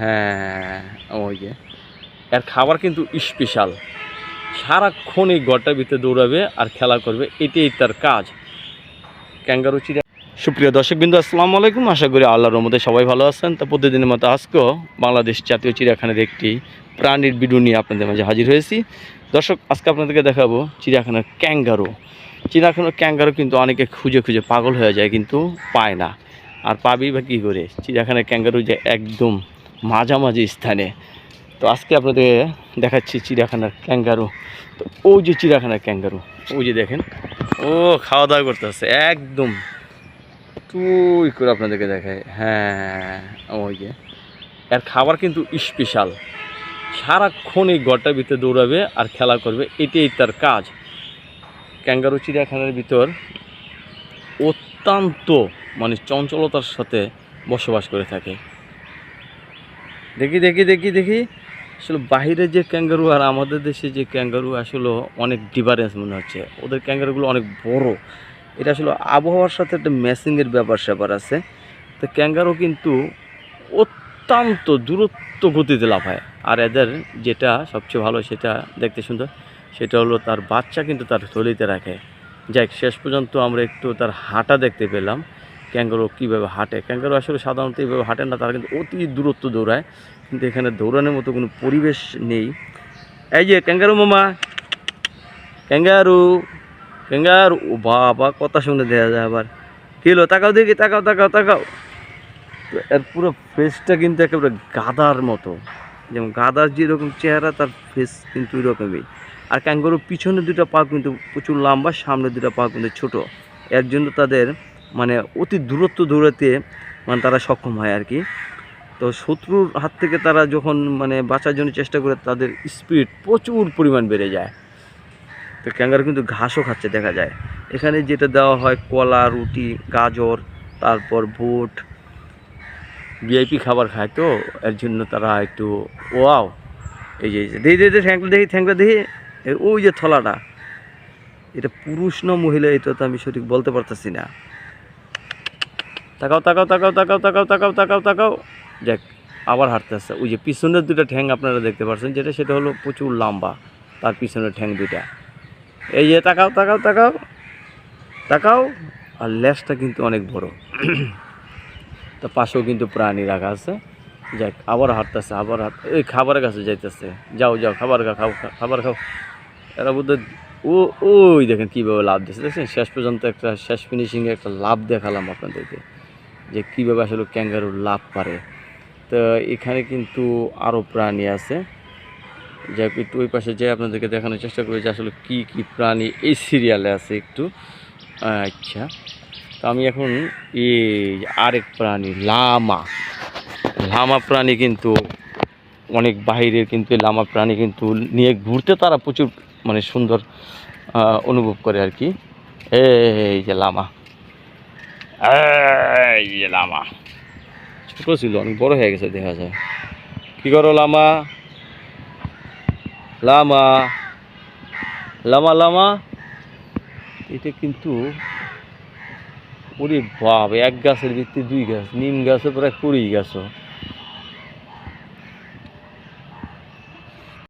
হ্যাঁ ওই এর খাবার কিন্তু স্পেশাল সারাক্ষণ এই ঘরটার ভিতরে দৌড়াবে আর খেলা করবে, এটাই তার কাজ। ক্যাঙ্গারু চিড়া সুপ্রিয় দর্শকবৃন্দ, আসসালামু আলাইকুম। আশা করি আল্লাহর রহমতে সবাই ভালো আছেন। তা প্রতিদিনের মতো আজকেও বাংলাদেশ জাতীয় চিড়িয়াখানার একটি প্রাণীর ভিডিও নিয়ে আপনাদের মাঝে হাজির হয়েছি। দর্শক, আজকে আপনাদেরকে দেখাবো চিড়িয়াখানার ক্যাঙ্গারু। চিড়িয়াখানার ক্যাঙ্গারু কিন্তু অনেকে খুঁজে খুঁজে পাগল হয়ে যায়, কিন্তু পায় না। আর পাবি বা কী করে? চিড়িয়াখানার ক্যাঙ্গারু যে একদম মাঝামাঝি স্থানে। তো আজকে আপনাদের দেখাচ্ছি চিড়িয়াখানার ক্যাঙ্গারু। তো ওই যে চিড়িয়াখানার ক্যাঙ্গারু, ওই যে দেখেন। ও খাওয়া দাওয়া করতেছে, একদম। তুই করে আপনাদেরকে দেখায় হ্যাঁ ওই যে। এর খাবার কিন্তু স্পেশাল সারাক্ষণ এই ঘরটার ভিতরে দৌড়াবে আর খেলা করবে, এটাই তার কাজ। ক্যাঙ্গারু চিড়িয়াখানার ভিতর অত্যন্ত মানে চঞ্চলতার সাথে বসবাস করে থাকে। দেখি দেখি দেখি দেখি। আসলে বাইরের যে ক্যাঙ্গারু আর আমাদের দেশে যে ক্যাঙ্গারু আসলে অনেক ডিফারেন্স মনে হচ্ছে। ওদের ক্যাঙ্গারুগুলো অনেক বড়। এটা আসলে আবহাওয়ার সাথে একটা ম্যাচিংয়ের ব্যাপার স্যাপার আছে। তো ক্যাঙ্গারু কিন্তু অত্যন্ত দূরত্ব গতিতে লাফায়। আর এদের যেটা সবচেয়ে ভালো সেটা দেখতে সুন্দর, সেটা হলো তার বাচ্চা কিন্তু তার থলিতে রাখে। যাই শেষ পর্যন্ত আমরা একটু তার হাঁটা দেখতে পেলাম। ক্যাঙ্গারু কীভাবে হাঁটে? ক্যাঙ্গারু আসলে সাধারণত এইভাবে হাঁটে না, তারা কিন্তু অতি দূরত্ব দৌড়ায়। কিন্তু এখানে দৌড়ানোর মতো কোনো পরিবেশ নেই। এই যে ক্যাঙ্গারু মামা, ক্যাঙ্গারু ক্যাঙ্গারু, ও বাবা, কথা শুনে দেওয়া যায় আবার। কী হলো? তাকাও দেখি, তাকাও তাকাও তাকাও। তো এর পুরো ফেসটা কিন্তু একেবারে গাদার মতো। যেমন গাদার যেরকম চেহারা, তার ফেস কিন্তু এরকমই আর ক্যাঙ্গারুর পিছনে দুটো পা কিন্তু প্রচুর লম্বা সামনে দুটো পা কিন্তু ছোটো। এর জন্য তাদের মানে অতি দূরত্ব দৌড়াতে মানে তারা সক্ষম হয় আর কি। তো শত্রুর হাত থেকে তারা যখন মানে বাঁচার জন্য চেষ্টা করে, তাদের স্পিড প্রচুর পরিমাণ বেড়ে যায়। তো ক্যাঙ্গারু কিন্তু ঘাসও খাচ্ছে দেখা যায়। এখানে যেটা দেওয়া হয়, কলা, রুটি, গাজর, তারপর বুট ভিআইপি খাবার খায় তো, এর জন্য তারা একটু, ওয়াও, এই যে দেখি দেখি থ্যাংকটা দেখি থ্যাংকটা দেখি ওই যে থলাটা। এটা পুরুষ না মহিলা, এটা তো আমি সঠিক বলতে পারতেছি না। তাকাও তাকাও তাকাও তাকাও তাকাও তাকাও তাকাও তাকাও। দেখ আবার হাঁটতেছে ওই যে পিছনের দুটো ঠ্যাং আপনারা দেখতে পাচ্ছেন যেটা সেটা হলো প্রচুর লম্বা, তার পিছনের ঠ্যাং দুইটা। এই যে তাকাও তাকাও তাকাও তাকাও, আর লেজটা কিন্তু অনেক বড়। তো পাশেও কিন্তু প্রাণী রাখা আছে। যাক, আবার হাঁটতেছে আবার হাঁট এই খাবারের কাছে যাইতেছে। যাও যাও, খাবার খাও খা- খাবার খাও। এরা বোধ ও, ওই দেখেন কীভাবে লাভ দিচ্ছে। দেখছেন? শেষ পর্যন্ত একটা, শেষ ফিনিশিংয়ে একটা লাভ দেখালাম আপনাদেরকে। যে কীভাবে আসলে ক্যাঙ্গারুর লাভ পারে। তো এখানে কিন্তু আরও প্রাণী আছে। যাই একটু ওই পাশে যাই আপনাদেরকে দেখানোর চেষ্টা করি যে আসলে কী কী প্রাণী এই সিরিয়ালে আছে একটু। আচ্ছা তো আমি এখন এই আরেক প্রাণী, লামা। লামা প্রাণী কিন্তু অনেক বাইরের কিন্তু এই লামা প্রাণী কিন্তু নিয়ে ঘুরতে তারা প্রচুর মানে সুন্দর অনুভব করে আর কি। এই যে লামা। এই লামা। ছোটো ছিল, অনেক বড় হয়ে গেছে, দেখা যায়। কি করো, লামা? লামা? লামা লামা? এটা কিন্তু, ওরে বাপ, এক গাছের ভিত্তি দুই গাছ, নিম গাছে, প্রায় কুড়ি গাছও